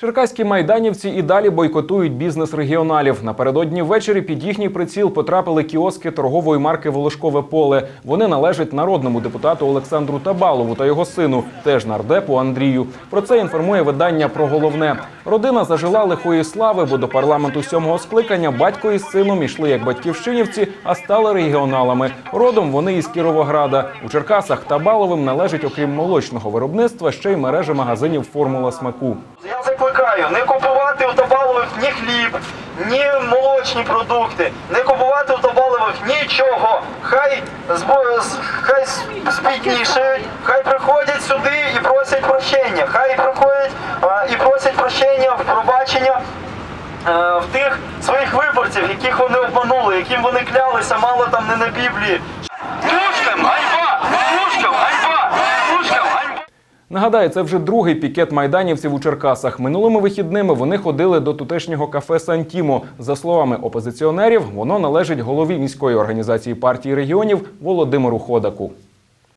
Черкаські майданівці і далі бойкотують бізнес регіоналів. Напередодні ввечері під їхній приціл потрапили кіоски торгової марки Волошкове поле. Вони належать народному депутату Олександру Табалову та його сину, теж нардепу Андрію. Про це інформує видання про головне. Родина зажила лихої слави, бо до парламенту сьомого скликання батько із сином ішли як батьківщинівці, а стали регіоналами. Родом вони із Кіровограда. У Черкасах Табаловим належить, окрім молочного виробництва, ще й мережа магазинів Формула смаку. Закликаю не купувати у Табалових ні хліб, ні молочні продукти, не купувати у Табалових нічого. Хай хай спітнішають, хай приходять сюди і просять прощення. Хай приходять а, і просять прощення, пробачення. е, В тих своїх виборців, яких вони обманули, яким вони клялися, мало там не на Біблії. Нагадаю, це вже другий пікет майданівців у Черкасах. Минулими вихідними вони ходили до тутешнього кафе Сантімо. За словами опозиціонерів, воно належить голові міської організації партії регіонів Володимиру Ходаку.